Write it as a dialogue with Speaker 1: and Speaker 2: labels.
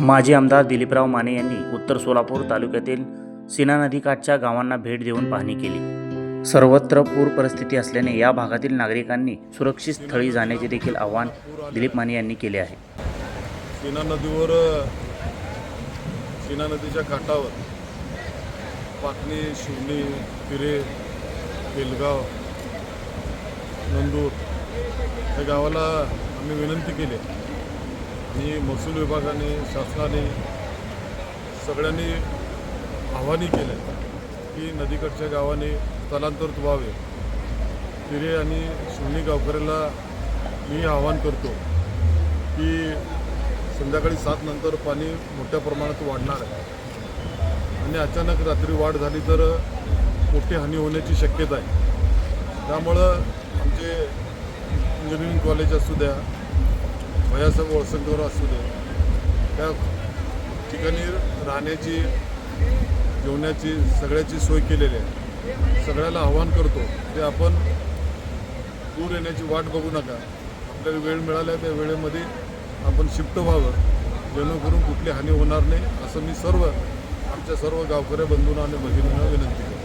Speaker 1: माजी आमदार दिलीपराव माने यांनी उत्तर सोलापूर तालुक्यातील सीना नदीकाठच्या गावांना भेट देऊन पाहणी केली. सर्वत्र पूर परिस्थिती असल्याने या भागातील नागरिकांनी सुरक्षित स्थळी जाण्याचे देखील आवाहन दिलीप माने यांनी केले आहे.
Speaker 2: सीना नदीवर सीना नदीच्या काठावर पाटणी शिवणी पिरे बेलगाव नंदूर या गावाला आम्ही विनंती केली. आणि महसूल विभागाने शासनाने सगळ्यांनी आव्हाने केलं की नदीकडच्या गावाने स्थलांतरित व्हावे. तिरे आणि शिवणी गावकऱ्याला मी आवाहन करतो की संध्याकाळी सात नंतर पाणी मोठ्या प्रमाणात वाढणार आहे. आणि अचानक रात्री वाढ झाली तर मोठी हानी होण्याची शक्यता आहे. त्यामुळं आमचे इंजिनिअरिंग कॉलेज असू द्या भैयासाहेब वळसंकर असू दे. त्या ठिकाणी राहण्याची जेवण्याची सगळ्याची सोय केलेली आहे. सगळ्याला आव्हान करतो की आपण दूर येण्याची वाट बघू नका. आपल्याला वेळ मिळाल्या त्या वेळेमध्ये आपण शिफ्ट व्हावं. जेणेकरून कुठली हानी होणार नाही असं मी सर्व आमच्या सर्व गावकऱ्या बंधूंना आणि भगिनींना विनंती करतो.